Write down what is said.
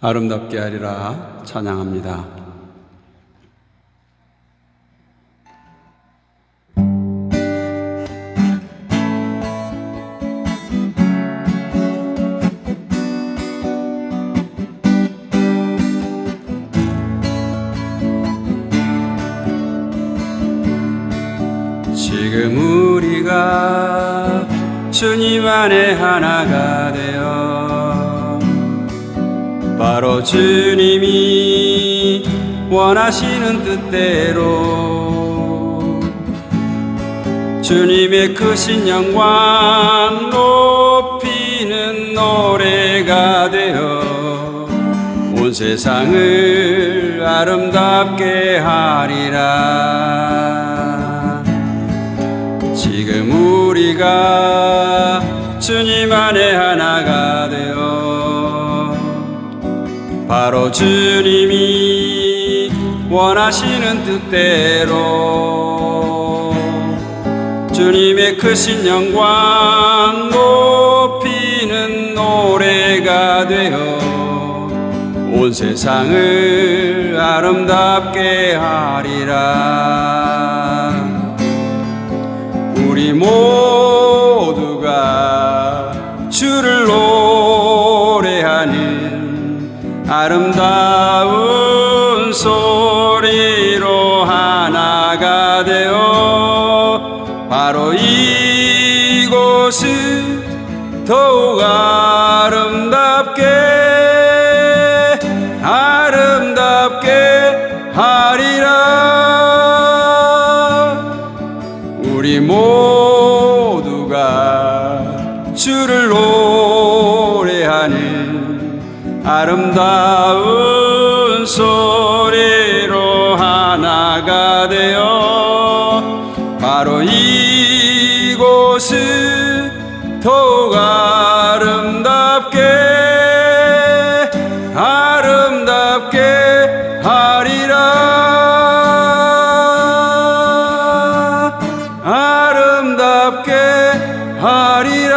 아름답게 하리라 찬양합니다. 지금 우리가 주님 안에 하나가 되어 바로 주님이 원하시는 뜻대로. 주님의 크신 영광 높이는 노래가 되어 온 세상을 아름답게 하리라. 지금 우리가 주님 안에 하나가 되어 바로 주님이 원하시는 뜻대로. 주님의 크신 영광 높이는 노래가 되어 온 세상을 아름답게 하리라. 우리 모두가 주를 노 아름다운 소리로 하나가 되어 바로 이곳은 더욱 아름답게 아름답게 하리라. 우리 모두가 주를 아름다운 소리로 하나가 되어 바로 이곳은 더욱 아름답게 아름답게 하리라. 아름답게 하리라